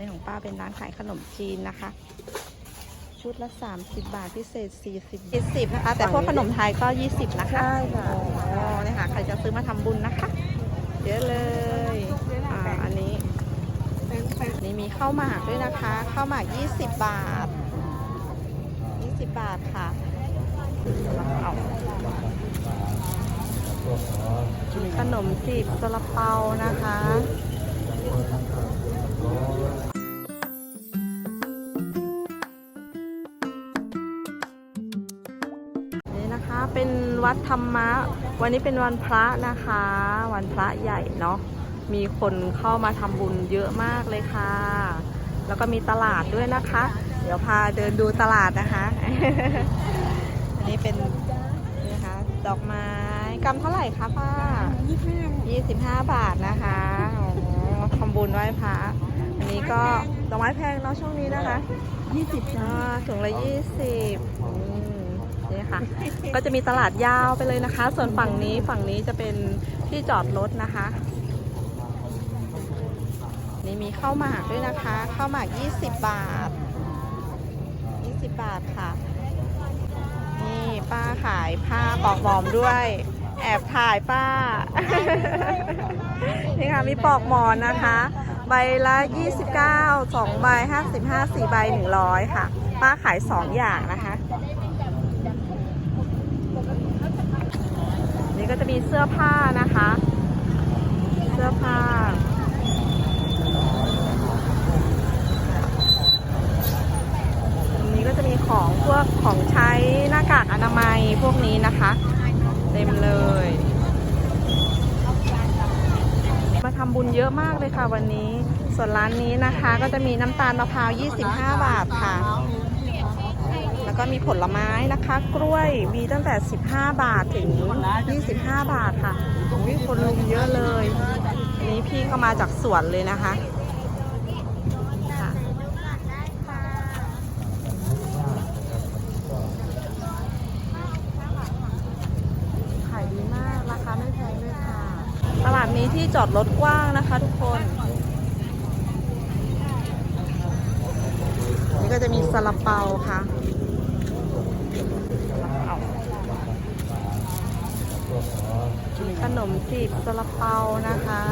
นี้ของป้าเป็นร้านขายขนมจีนนะคะ ชุดละ 30 บาทพิเศษ 40 20นะคะ แต่พวกขนมไทยก็ 20 นะคะใช่ค่ะโอ้นี่ค่ะ ใครจะซื้อมาทำบุญนะคะ เยอะเลย อ่า อันนี้ นี่มีข้าวหมากด้วยนะคะ ข้าวหมาก 20 บาท 20 บาทค่ะเอาขนมจีบซาลาเปานะคะ นี่นะคะเป็นวัดธรรมะ วันนี้เป็นวันพระนะคะ วันพระใหญ่เนาะมีคนเข้ามาทำบุญเยอะมากเลยค่ะ แล้วก็มีตลาดด้วยนะคะ เดี๋ยวพาเดินดูตลาดนะคะ อันนี้เป็นนี่นะคะ ดอกไม้กำเท่าไหร่คะป้า25บห้าทนะคะโอ้โห ทำบุญไหว้พระอันนี้ก็ดอกไม้แพงเนาะช่วงนี้นะคะยี่สิบจ้าอ่าถุงละยี่สิบนี่ค่ะ ก็จะมีตลาดยาวไปเลยนะคะ ส่วนฝั่งนี้ฝั่งนี้จะเป็นที่จอดรถนะคะ นี่มีข้าวหมากด้วยนะคะข้าวหมาก 20 บาท 20 บาทค่ะ นี่ป้าขายผ้าปอกหมอมด้วย แอบถ่ายป้า นี่ค่ะ มีปอกหมอนนะคะ ใบละ 29 2ใบ55 4ใบ 100 ค่ะ ป้าขาย 2 อย่างนะคะ นี่ก็จะมีเสื้อผ้านะคะ เสื้อผ้าตรงนี้ก็จะมีของพวกของใช้หน้ากากอนามัยพวกนี้นะคะ เต็มเลย มาทำบุญเยอะมากเลยค่ะวันนี้ ส่วนร้านนี้นะคะก็จะมีน้ำตาลมะพร้าว 25 บาทค่ะ แล้วก็มีผลไม้นะคะ กล้วยมีตั้งแต่ 15 บาทถึง 25 บาทค่ะอุ๊ยคนลุมเยอะเลย อันนี้พี่ก็มาจากสวนเลยนะคะ ขายดีมาก ราคาไม่แพงด้วยค่ะ ตลาดนี้ที่จ อดรถกว้างนะคะทุกคน นี่ก็จะมีซาลาเปาค่ะขนมจีบซาลาเปานะคะ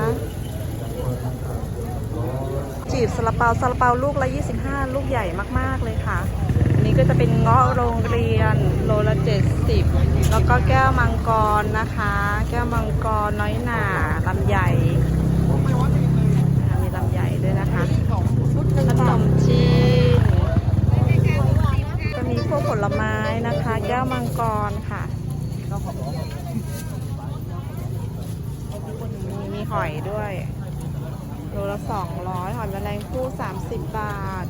จีบซาลาเปาซาลาเปาลูกละ 25 ลูกใหญ่มาก ๆ เลยค่ะ นี้ก็จะเป็นเงาะโรงเรียนโลละ70แล้วก็แก้วมังกรนะคะ แก้วมังกรน้อยหนาลำใหญ่มีลำใหญ่ด้วยนะคะขนมจีนจะมีพวกผลไม้นะคะ แก้วมังกรค่ะมีมีหอยด้วยโลละสองร้อยหอยแมลงภู่สามสิบบาท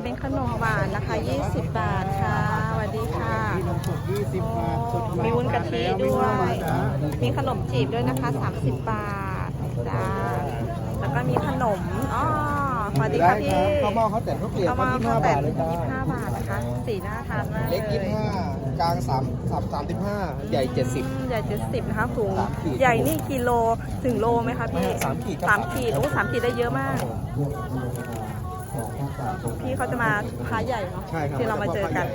นี่เป็นขนมหวานนะคะ20 บาทค่ะสวัสดีค่ะนมสดยี่สิบบาทสดมีวุ้นกะทิด้วย มีขนมจีบด้วยนะคะ 30 บาทจ้าแล้วก็มีขนมอ๋อสวัสดีได้ค่ะคพี่รับข้าวหม้อข้าวแต่นข้าวเกลียบข้าวก็เมายี่สิบข้าห้าวแต่บาทเลยจ้า25บาทนะคะสีน่าทานมากเล็กยี่สิบห้ากลางสามสามสามสิบห้าใหญ่เจ็ดสิบอืมใหญ่70นะคะถุงสามขีดใหญ่นี่กิโลถึงโลไหมคะพี่สามขีดครับสามขีดโอ้สามขีดได้เยอะมาก พี่เขาจะมาพาใหญ่เนาะใช่ครับที่เรามาเจอกัน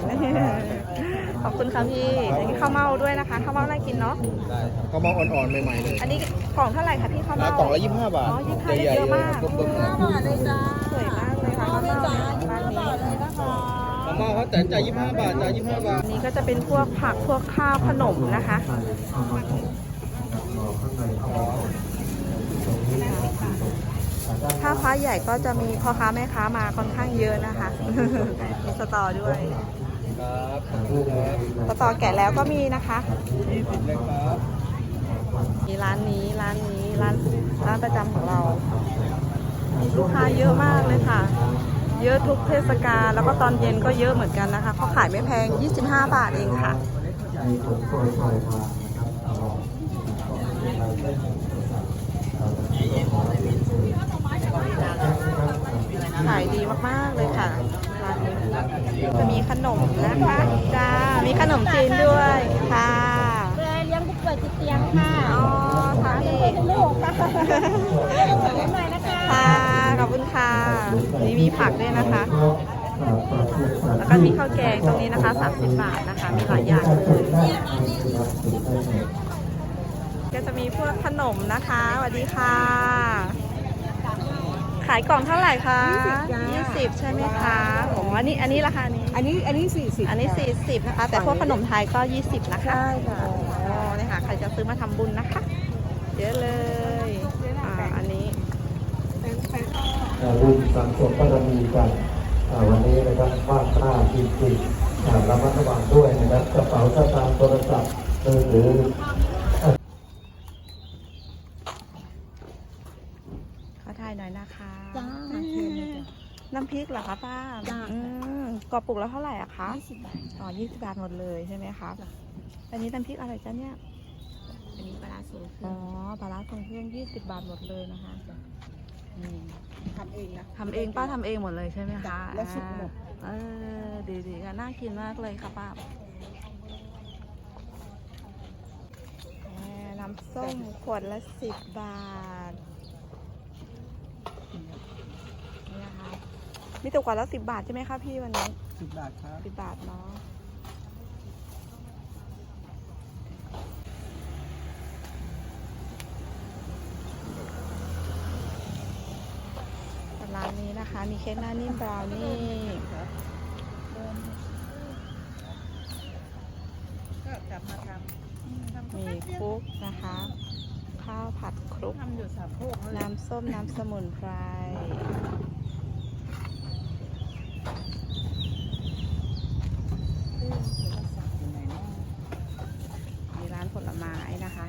ขอบคุณค่ะพี่อันนี้ข้าวเม่าด้วยนะคะข้าวเม่าน่ากินเนาะได้ครับข้าวหม้ออ่อนๆใหม่ๆเลย อันนี้กล่องเท่าไหร่คะพี่ข้าวแล้เม่าวกล่องละยี่สิบห้าบาท อ๋อยี่สิบห้าได้ใหญ่เยอะๆมากกลมๆหน่อยสวยมากเลยค่ะข้าวเม่าร้านนี้ข้าวหม้อข้าวแต่นจ่ายยี่สิบห้าบาทจ่ายยี่สิบห้าบาทอันนี้ก็จะเป็นพวกผักพวกข้าวขนมนะคะ ถ้าฟ้าใหญ่ก็จะมีพ่อค้าแม่ค้ามาค่อนข้างเยอะนะคะ มีสตอด้วยครับขอบคุณครับสตอแกะแล้วก็มีนะคะยี่สิบเลยครับมีร้านนี้ร้านนี้ร้านร้านประจำของเราลูกค้าเยอะมากเลยค่ะ เยอะทุกเทศกาลแล้วก็ตอนเย็นก็เยอะเหมือนกันนะคะเขาขายไม่แพง 25 บาทเองค่ะ ขายดี มากๆเลยค่ะร้านนี้จะมีขนมนะคะจ้ามีขนมจีนด้วยค่ะเรือเลี้ยงผู้ป่วยติดเตียงค่ะอ๋อค่ะพี่ลูกค่ะเรียกผู้ป่วยหน่อยนะคะค่ะนี่มีผักด้วยนะคะแล้วก็มีข้าวแกงตรงนี้นะคะ 30 บาทนะคะมีหลายอย่างเลยก็จะมีพวกขนมนะคะสวัสดีค่ะ ขายกล่องเท่าไหร่คะ20 20ใช่ไหมคะผมอันนี้อันนี้ราคานี้ อันนี้อันนี้สี่สิบอันนี้ 40 นะคะ แต่พวกขนมไทยก็ 20 นะคะ ใช่ค่ะอ๋อนี่ค่ะ ใครจะซื้อมาทำบุญนะคะ เยอะเลย อ่า อันนี้รุ่นสังสมบารมีกันอ่าวันนี้นะครับบ้านท่าจริงๆอ่าระมัดระวังด้วยนะครับกระเป๋าสตางค์โทรศัพท์มือถือ ขอถ่ายหน่อยนะคะจ้าเชิญเลยจ้ะ น้ำพริกเหรอคะป้าจ้าอืมกรอบปุกแล้วเท่าไหร่อะคะ ยี่สิบบาท อ๋อยี่สิบบาทหมดเลยใช่ไหมคะจ้ะ อันนี้น้ำพริกอะไรจ๊ะเนี่ย อันนี้ปลาร้าสูตรอ๋อปลาร้าทรงเครื่องยี่สิบบาทหมดเลยนะคะนี่ทำเองนะ ทำเองป้าทำเองหมดเลยใช่ไหมคะจ้ะและสุกหมด เออดีดีค่ะน่ากินมากเลยค่ะป้าแหมน้ำส้มขวดละสิบบาทนี่นะคะ มีตัวกว่าละสิบบาทใช่ไหมคะพี่วันนี้สิบบาทครับสิบบาทเนาะแต่ร้านนี้นะคะ มีเค้กหน้านิ่มบราวนี่ก็กลับมาทำมีคลุกนะคะ ข้าวผัดคลุกทำอยู่สามโคกนั่นแหละน้ำส้มน้ำสมุนไพร มีร้านผลไม้นะคะ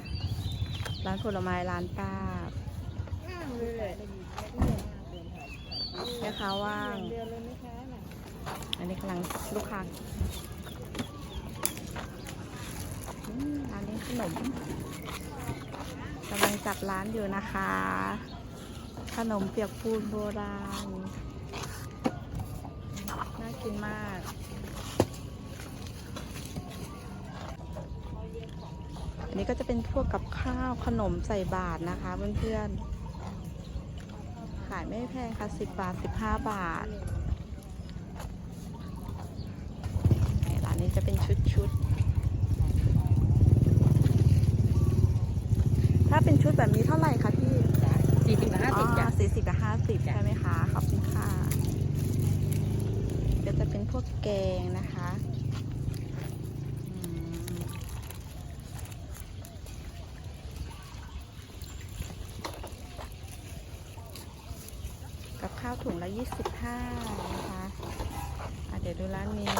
ร้านผ ลไม้ร้านป้าแม่ค้าว่างอันนี้กำลังลูกค้าอืมร้านนี้ขนมกำลังจัดร้านอยู่นะคะ ขนมเปียกปูนโบราณ น่ากินมาก อั นนี้ก็จะเป็นพวกกับข้าวขนมใส่บาทนะคะเพื่อนๆ ขายไม่แพงค่ะ 10 บาท 15 บาทร้านนี้จะเป็นชุดชุดๆถ้าเป็นชุดแบบนี้เท่าไหร่คะพี่สี่สิบห้าสิบจ้ะสี่สิบกับห้าสิบจ้ะใช่ไหมคะ ขอบคุณค่ะ ก็จะเป็นพวกแกงนะคะ สิบห้านะคะะเดี๋ยวดูร้านนี้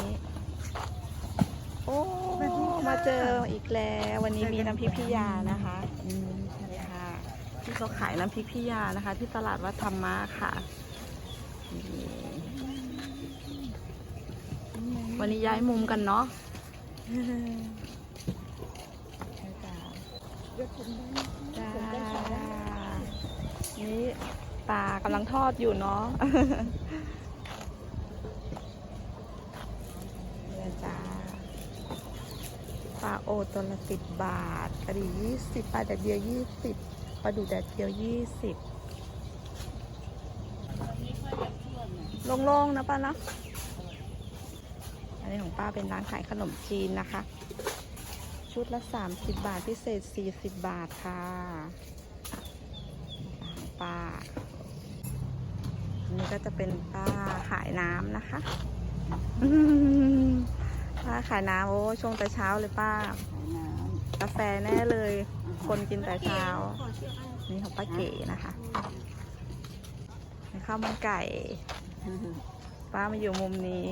โอ้มาเจออีกแล้ว วันนี้มีน้ำพริกพิยานะคะนี่ค่ะ ที่เขาขายน้ำพริกพิยานะคะ ที่ตลาดวัดธรรมะค่ะวันนี้ย้ายมุมกันเนาะ จ้า นี่ ปลากำลังทอดอยู่เนาะเนี่ยจ้าปลาโอตัวละสิบบาทกระดิ่ยี่สิบปลาแดดเดียวยี่สิบปลาดุแดดเดียวยี่สิบโล่งๆนะป้าเนาะอันนี้ของป้าเป็นร้านขายขนมจีนนะคะ ชุดละ 30 บาทพิเศษ 40 บาทค่ะป้า ก็จะเป็นป้าขายน้ำนะคะป้าขายน้ำโอ้ช่วงแต่เช้าเลยป้า กาแฟแน่เลย คนกินแต่เช้า นี่ของป้าเก๋นะคะข้าวมันไก่ ป้ามาอยู่มุมนี้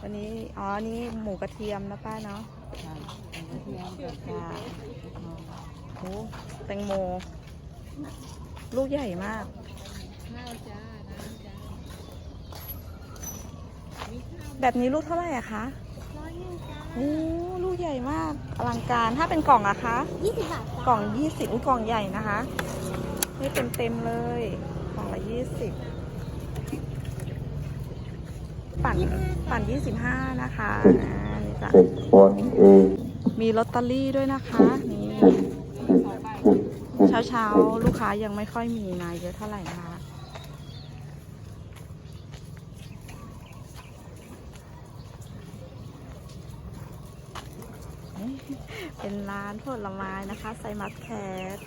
วันนี้ อ๋อ นี่หมูกระเทียมนะป้าเนาะกระเทียมกระเทียจ้าโอ้แตงโม ลูกใหญ่มาก ข้าวจ้าน้ำจ้า แบบนี้ลูกเท่าไหร่อะคะร้อยหนึ่งจ้าโอ้ลูกใหญ่มากอลังการถ้าเป็นกล่องอะคะยี่สิบบาทกล่องยี่สิบกล่องใหญ่นะคะนี่เต็มเต็มๆเลยกล่องละยี่สิบปั่นปั่นยี่สิบห้านะคะอ่านี่จ้ะเด็กคนเองมีลอตเตอรี่ด้วยนะคะนี่เช้าเช้าๆลูกค้ายังไม่ค่อยมีมาเยอะเท่าไหร่นะคะ เป็นร้านผลไม้นะคะไซมัสแคท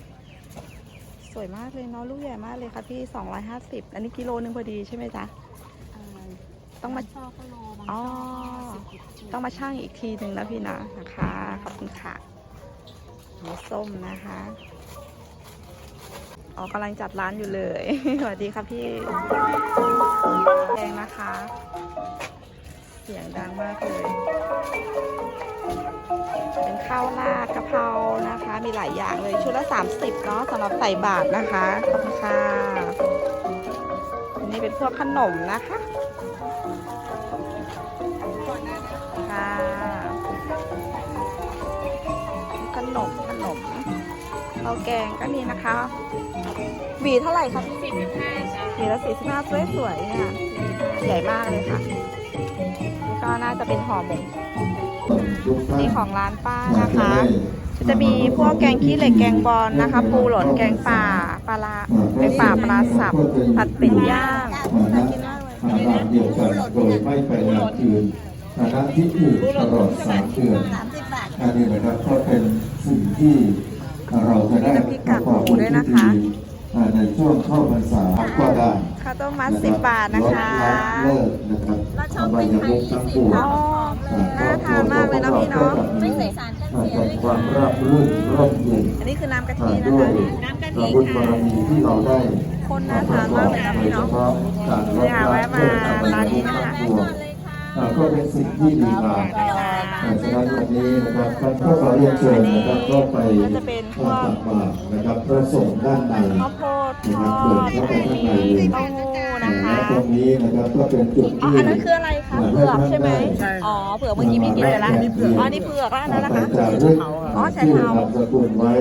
สวยมากเลยเนาะลูกใหญ่มากเลยค่ะพี่ 250 อันนี้กิโลนึงพอดีใช่ไหมจ๊ะต้องมาช่อก็โลบางอ๋อช่อก็สิบสิบต้องมาช่างอีกทีหนึ่งนะพี่นะนะคะขอบคุณค่ะมีส้มนะคะอ๋อกำลังจัดร้านอยู่เลย สวัสดีค่ะพี่แดงนะคะ เสียงดังมากเลย เป็นข้าวราดกะเพรานะคะ มีหลายอย่างเลยชุดละ 30 เนาะสำหรับใส่บาทนะคะขอบคุณค่ะอันนี้เป็นพวกขนมนะคะค่ะขนมขนมข้าวแกงก็มีนะคะหวีเท่าไหร่คะพี่สิบห้าจ้าหวีละสี่สิบห้าสวยๆเนี่ยใหญ่มากเลยค่ะนี่ ก็น่าจะเป็นห่อหมกนี่ของร้านป้านะคะจะมีพวกแกงขี้เหล็กแกงบอลนะคะ ปูหล่นแกงป่าปลาร้าแกงป่าปลาสับผัดเป็ดย่างน่ากินมากเลยทางร้านเดียวกันโดยไม่ไปงานอื่นฐานะที่อื่นตลอดสามเดือนอันนี้นะครับก็เป็นสิ่งที่เราจะได้ประกอบบุญที่ดี ในช่วงเข้าพรรษาก็ได้ข้าวต้มมัดสิบบาทนะคะลดละเลิกนะครับอบายมุขทั้งปวงอ๋อน่าทานมากเลยเนาะพี่เนาะไม่ใส่สารกันเสียเป็เลนยความราบรื่นร่มเย็นอันนี้คือน้ำกะทินะด้วยคะพระบุญบารมีที่เราได้คนน่าทานมากเลยนะพี่เนาะโดยฉพาะการลดเนี่ยละแวะมาเลิกอบายร้านนี้มุขนะคะทั้งปวงอ่า ก็เป็นสิ่งที่ดีงามค่ะอ่าฉะนั้นวันนี้นะครับท่านผู้ขอเรียนเชิญนะครับก็ไปตักบาตรนะครับพระสงฆ์ด้านในข้าวโพดทนะครับเดินดเข้าไปข้างในเลยเต้าหู้นะคะและตรงนี้นะครับก็เป็นจุดที่อันนั้นคืออะไรคะเผือกใช่ไหมอ๋อเผือกเมื่อกี้พี่กินไปแล้วอ๋อนี่เผือกแล้วนนั้นนะคะจาอ๋อใช่เท้าสกุลไว้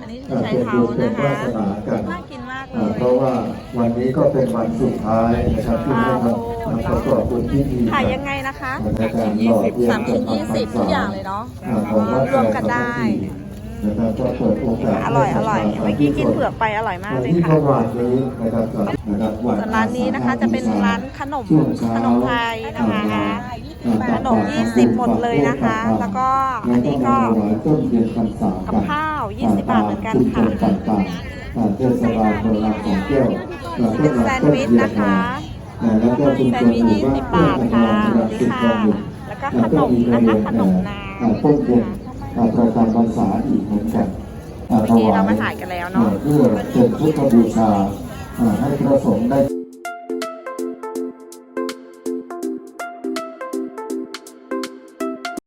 อันนี้คือใช้เท้านะคะน่ากินมากเลยเพราะว่าวันนี้ก็เป็นวันสุดท้ายนะครับที่ได้มาป ขายยังไงนะคะในการหล่อเทียนสามชิ้นยี่สิบทุกอย่างเลยเนาะอ่าของวัดรวมกันได้นะครับก็เปิดโอกาสอร่อยอร่อยเมื่อกี้กินเผือกไปอร่อยมากเลยที่ค่ะเมื่อวานนี้นะครับนะครับวัส่วนร้านนี้นะคะจะเป็นร้านขนมขนมไทยนะคะขนม20หมดเลยนะคะ แล้วก็อันนี้ก็ต้นเทียนพรรษากับข้าว20บาทเหมือนกันค่ะชุมชนต่างๆอ่าเทศบาลเมืองลำสองแก้วเป็นแซนด์วิชนะคะอ่า แล้วก็มีแซนด์วิชหมู่20บ้านบาทค่ะสวัสดีค่ะ แล้วก็ขนมนะคะขนมนาอ่าต้นเทียนอ่าประจำพรรษาอีกเหมือนกันอ่เมื่อกี้เรามาถ่ายกันแล้วเนาะเพื่อเป็นพุทธบูชาให้พระสงฆ์ได้